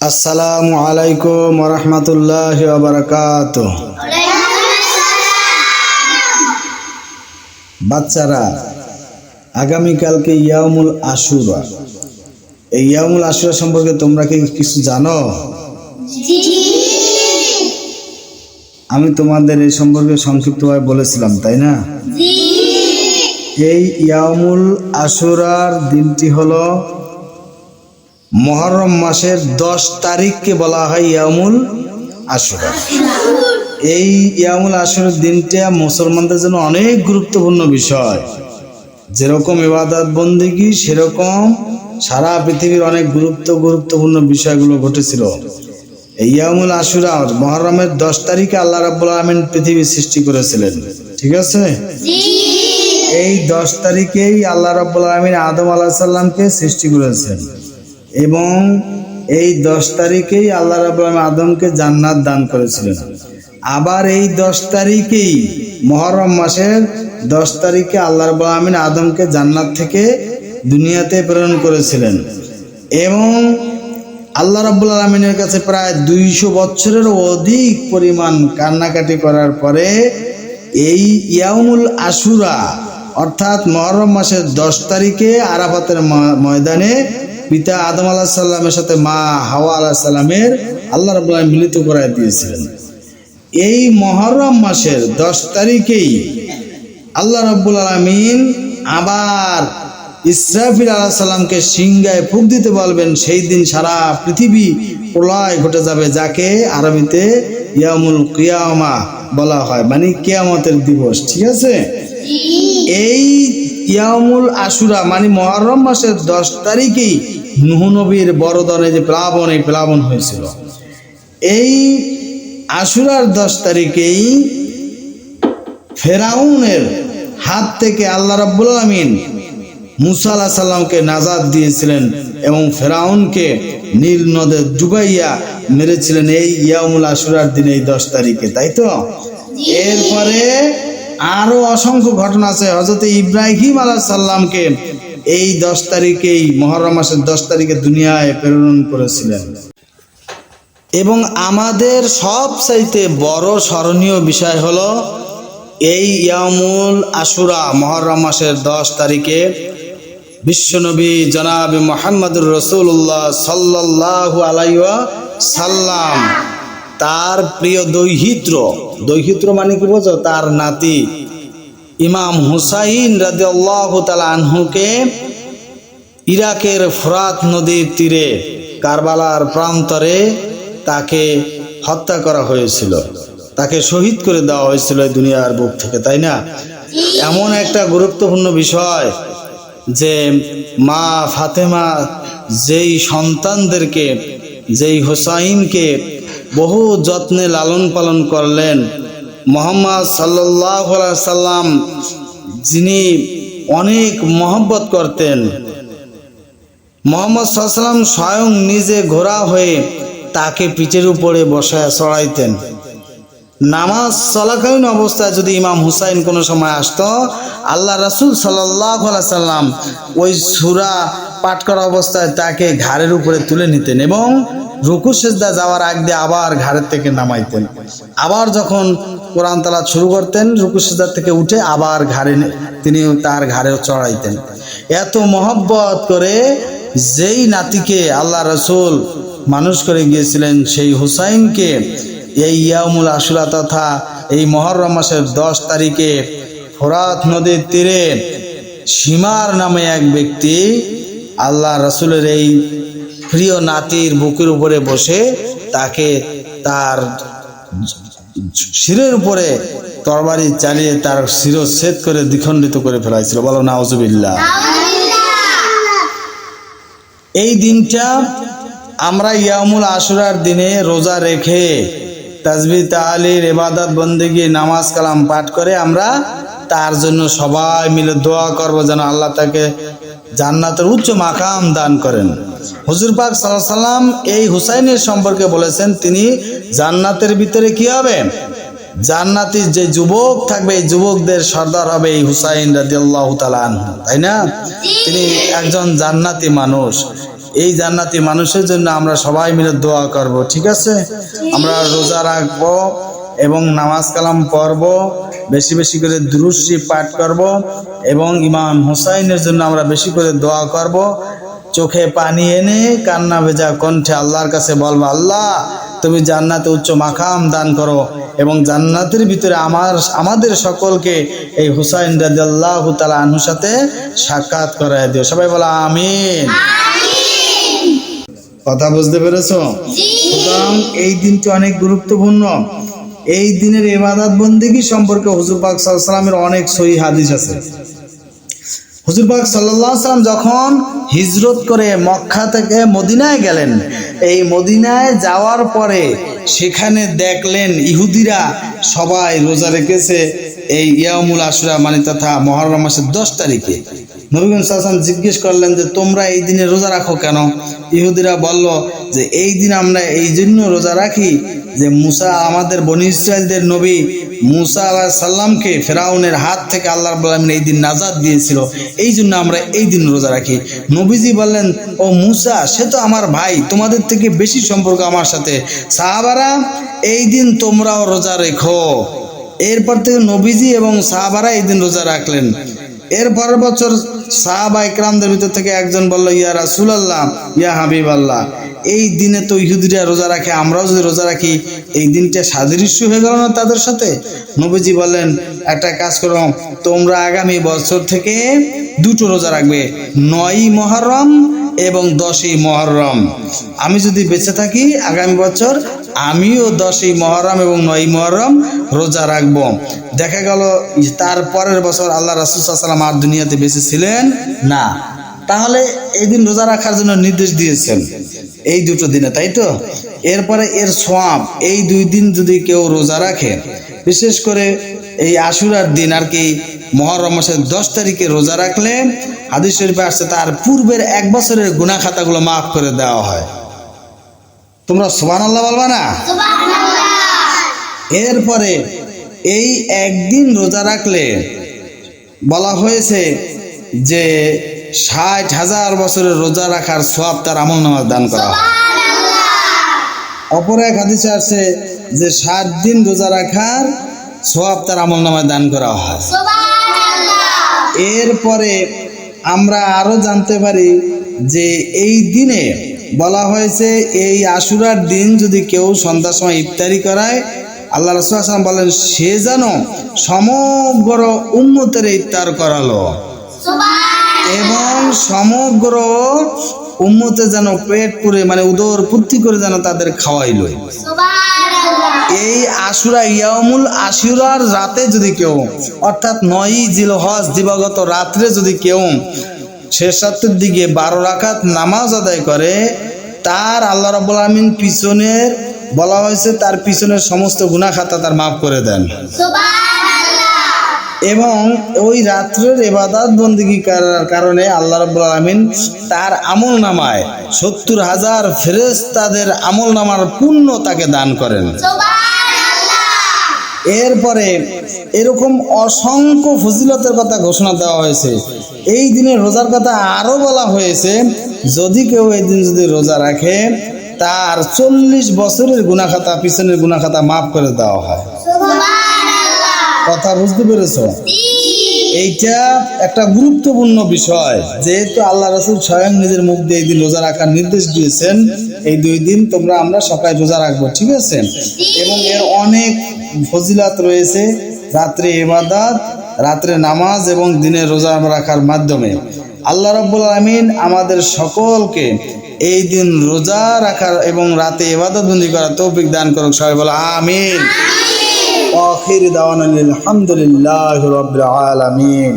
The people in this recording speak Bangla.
আসসালামু আলাইকুম রহমতুল্লাহ বারকাত বাচ্চারা আগামীকালকে ইয়ামুল আশুরা। এই ইয়ামুল আশুরা সম্পর্কে তোমরা কি কিছু জানো? আমি তোমাদের এই সম্পর্কে সংক্ষিপ্তভাবে বলেছিলাম তাই না? এই ইয়ামুল আশুরার দিনটি হলো মহরম মাসের দশ তারিখকে বলা হয় ইয়ামুল আশুরা। এই ইয়ামুল আশুরের দিনটা মুসলমানদের জন্য অনেক গুরুত্বপূর্ণ বিষয়। যেরকম ইবাদত বন্দিগি সেরকম সারা পৃথিবীর অনেক গুরুত্ব গুরুত্বপূর্ণ বিষয়গুলো ঘটেছিল। এই ইয়ামুল আশুরা মহরমের দশ তারিখে আল্লাহ রাব্বুল আলমিন পৃথিবী সৃষ্টি করেছিলেন। ঠিক আছে? এই দশ তারিখেই আল্লাহ রাব্বুল আলমিন আদম আলাহ সাল্লামকে সৃষ্টি করেছেন। এবং এই দশ তারিখেই আল্লাহ রাবুল আদমকে জান্নাত দান করেছিলেন। আবার এই দশ তারিখেই মহরম মাসের দশ তারিখে আল্লাহ রাবুল আলমিন আদমকে জান্নাত থেকে দুনিয়াতে প্রেরণ করেছিলেন। এবং আল্লাহ রাবুল আলমিনের কাছে প্রায় দুইশো বছরের অধিক পরিমাণ কান্নাকাটি করার পরে এই ইয়ামুল আশুরা, অর্থাৎ মহরম মাসের দশ তারিখে আরাফাতের ময়দানে পিতা আদম আলাহ সাল্লামের সাথে মা হাওয়া আলাহ সাল্লামের আল্লাহ রবাহ মিলিত করাই দিয়েছিলেন। এই মহরম মাসের দশ তারিখেই আল্লাহ রব্বুল আলমিন আবার ইসরাফিল আলাহ সাল্লামকে সিংগায় ফুক দিতে বলবেন সেই দিন সারা পৃথিবী প্রলয় ঘটে যাবে যাকে আরবিতে ইয়ামুল কিয়ামা বলা হয় মানে কিয়ামতের দিবস ঠিক আছে? এই ইয়ামুল আশুরা মানে মহরম মাসের দশ তারিখেই নুহ নবীর বড়দনে যে প্লাবন এই প্লাবন হয়েছিল। এই আশুরার দশ তারিখেই ফেরাউনের হাত থেকে আল্লাহ রাব্বুল আলমিন মুসা আলাহ সাল্লামকে নাজাদ দিয়েছিলেন এবং ফেরাউনকে নীল নদে ডুবাইয়া মেরেছিলেন এই ইয়ামুল আশুরার দিনে এই দশ তারিখে তাই তো? এরপরে আরও অসংখ্য ঘটনা আছে। হজরত ইব্রাহিম আলাহ সাল্লামকে এই দশ তারিখেই, মহরম মাসের দশ তারিখে দুনিয়ায় প্রেরণ করেছিলেন। এবং আমাদের সব চাইতে বড় স্মরণীয় বিষয় হলো এই ইয়ামুল আশুরা মহরম মাসের দশ তারিখে বিশ্বনবী জনাব মোহাম্মদুর রসুল্লাহ সাল্লাহ আলাইয়া সাল্লাম তার প্রিয় দৈহিত্র দৈহিত্র মানে কি বোঝো? তার নাতি। ইমাম হুসাইন রাজি আল্লাহ আনহুকে ইরাকের ফরাত নদীর তীরে, কারবালার প্রান্তরে তাকে হত্যা করা হয়েছিল। তাকে শহীদ করে দেওয়া হয়েছিল দুনিয়ার বুক থেকে, তাই না? এমন একটা গুরুত্বপূর্ণ বিষয় যে মা ফাতেমা যেই সন্তানদেরকে, যেই হোসাইনকে বহু যত্নে লালন পালন করলেন মোহাম্মদ সাল্লাহ সাল্লাম যিনি অনেক মহব্বত করতেন। মোহাম্মদ সাল্লাম স্বয়ং নিজে ঘোড়া হয়ে তাকে পিঠের উপরে বসায় চড়াইতেন। নামাজ চলাকালীন অবস্থায় যদি ইমাম হুসাইন কোনো সময় আসতো, আল্লাহ রাসুল সাল্লাহ সাল্লাম ওই সুরা পাঠ করা অবস্থায় তাকে ঘাড়ের উপরে তুলে নিতেন এবং রুকু সেজদা যাওয়ার আগ দিয়ে আবার ঘাড়ের থেকে নামাইতেন। আবার যখন কোরআন তালা শুরু করতেন, রুকু সেজদা থেকে উঠে আবার ঘাড়ে তিনি তার ঘাড়ে চড়াইতেন। এত মহব্বত করে যেই নাতিকে আল্লাহ রসুল মানুষ করে গিয়েছিলেন, সেই হুসাইনকে এই ইয়ামুল আশুরা তথা এই মহরম মাসের দশ তারিখে ফোরাত নদীর তীরে সীমার নামে এক ব্যক্তি আল্লাহ রসুলের এই প্রিয় নাতির বুকের উপরে বসে তাকে তার শিরের উপরে তরবারি চালিয়ে তার শিরচ্ছেদ করে দ্বিখণ্ডিত করে ফেলাইছিল। বলো নাওজুবিল্লাহ এই দিনটা আমরা ইয়ামুল আশুরার দিনে রোজা রেখে তাজবি তালির এবাদত বন্দেগি নামাজ কালাম পাঠ করে আমরা তার জন্য সবাই মিলে দোয়া করব যেন আল্লাহ তাকে জান্নাতের উচ্চ মাকাম দান করেন। হুজুর পাক সাল্লাহ সাল্লাম এই হুসাইনের সম্পর্কে বলেছেন তিনি জান্নাতের ভিতরে কি হবে? জান্নাতি যে যুবক থাকবে এই যুবকদের সর্দার হবে এই হুসাইন রাজি আল্লাহ তাই না? তিনি একজন জান্নাতি মানুষ। এই জান্নাতি মানুষের জন্য আমরা সবাই মিলে দোয়া করব ঠিক আছে? আমরা রোজা রাখব। এবং নামাজ কালাম পড়ব বেশি বেশি করে দুরুশ্রী পাঠ করব এবং ইমাম হুসাইনের জন্য আমরা বেশি করে দোয়া করব। চোখে পানি এনে কান্না ভেজা কণ্ঠে আল্লাহর কাছে বলব আল্লাহ তুমি জান্নাতে উচ্চ মাখাম দান করো এবং জান্নাতের ভিতরে আমার আমাদের সকলকে এই হুসাইন তাআলা আনহুর সাথে সাক্ষাৎ করায় দিও। সবাই বলো আমিন। কথা বুঝতে পেরেছ? সুতরাং এই দিনটি অনেক গুরুত্বপূর্ণ। এই দিনের ইবাদত বন্দিগি সম্পর্কে হুজুর পাক সাল্লামের অনেক সহি হাদিস আছে। হুজুর পাক সাল্লাম যখন হিজরত করে মক্কা থেকে মদিনায় গেলেন, এই মদিনায় যাওয়ার পরে সেখানে দেখলেন ইহুদিরা সবাই রোজা রেখেছে এই ইয়ামুল আশুরা মানে তথা মহরম মাসের দশ তারিখে। নবীগঞ্জ সাসান জিজ্ঞেস করলেন যে, তোমরা এই দিনে রোজা রাখো কেন? ইহুদিরা বলল যে, এই দিন আমরা এই জন্য রোজা রাখি যে, মুসা আমাদের বনি ইসরায়েলদের নবী মুসা আলাহ সাল্লামকে ফেরাউনের হাত থেকে আল্লাহ রাব্বুল এই দিন নাজাদ দিয়েছিল। এই জন্য আমরা এই দিন রোজা রাখি। নবীজি বললেন, ও মুসা, সে তো আমার ভাই, তোমাদের থেকে বেশি সম্পর্ক আমার সাথে। সাহাবারা, এই দিন তোমরাও রোজা রেখো। এরপর থেকে নবীজি এবং সাহাবারা এই দিন রোজা রাখলেন। এর পরের বছর সাহাবা ইকরামদের ভিতর থেকে একজন বলল, ইয়া রাসুল আল্লাহ ইয়া হাবিব আল্লাহ এই দিনে তো ইহুদিরা রোজা রাখে, আমরাও যদি রোজা রাখি, এই দিনটা সাদৃশ্য হয়ে গেল না তাদের সাথে? নবীজি বলেন একটা কাজ করো, তোমরা আগামী বছর থেকে দুটো রোজা রাখবে, নয়ই মহরম এবং দশই মহরম। আমি যদি বেঁচে থাকি, আগামী বছর আমিও দশই মহরম এবং নয় মহরম রোজা রাখব। দেখা গেল তার পরের বছর আল্লাহ রাসুসাল্লাম আর দুনিয়াতে বেঁচে ছিলেন না। তাহলে এই দিন রোজা রাখার জন্য নির্দেশ দিয়েছেন। এই দুটো দিনে, তাই তো? এরপরে এর সোয়াব, এই দুই দিন যদি কেউ রোজা রাখে, বিশেষ করে এই আশুরার দিন আর কি, মহরম মাসের দশ তারিখে রোজা রাখলে হাদিস শরীফে আসছে, তার পূর্বের এক বছরের গুণা খাতাগুলো মাফ করে দেওয়া হয়। তোমরা সোবান আল্লাহ বলবা না? এরপরে এই একদিন রোজা রাখলে বলা হয়েছে যে ষাট হাজার বছরের রোজা রাখার সব তার আমল নামাজ দান করা হয়। অপর এক হাদিসে আছে যে ষাট দিন রোজা রাখার সব তার আমল নামায় দান করা হয়। এরপরে আমরা আরও জানতে পারি যে এই দিনে বলা হয়েছে এই আশুরার দিন যদি কেউ সন্ধ্যার সময় ইফতারি করায় আল্লাহ রসুল আসলাম বলেন সে যেন সমগ্র উন্মতের ইফতার করালো। এবং সমগ্র উম্মতে যেন পেট পুরে মানে উদর পূর্তি করে যেন তাদের খাওয়াইলো। এই আশুরা ইয়ামুল আশুরার রাতে যদি কেউ অর্থাৎ নয়ই জিল হজ দিবাগত রাত্রে যদি কেউ শেষ রাত্রের দিকে বারো রাকাত নামাজ আদায় করে তার আল্লাহ রাব্বুল আমিন পিছনের বলা হয়েছে তার পিছনের সমস্ত গুনাহ খাতা তার মাফ করে দেন। এবং ওই রাত্রের এবাদাত বন্দিগি করার কারণে আল্লাহ রাব্বুল আলামিন তার আমল নামায়। সত্তর হাজার ফেরেশতাদের আমল নামার পুণ্য তাকে দান করেন। এরপরে এরকম অসংখ্য ফজিলতের কথা ঘোষণা দেওয়া হয়েছে। এই দিনে রোজার কথা আরও বলা হয়েছে যদি কেউ এই দিন যদি রোজা রাখে তার চল্লিশ বছরের গুনাখাতা পিছনের গুনাখাতা মাফ করে দেওয়া হয়। কথা বুঝতে পেরেছ? এইটা একটা গুরুত্বপূর্ণ বিষয়। যেহেতু আল্লাহ রসুল স্বয়ং নিজের মুখ দিয়ে এই দিন রোজা রাখার নির্দেশ দিয়েছেন এই দুই দিন তোমরা আমরা সকালে রোজা রাখব ঠিক আছে? এবং এর অনেক ফজিলাত রয়েছে রাত্রে এবাদাত রাত্রে নামাজ এবং দিনে রোজা রাখার মাধ্যমে। আল্লাহ রব্বুল আমিন আমাদের সকলকে এই দিন রোজা রাখার এবং রাতে এবাদত বন্দি করার তৌফিক দান করুক। সবাই বলো আমিন। আখির দাওয়ানা আলহামদুলিল্লাহ রবিল আলমিন।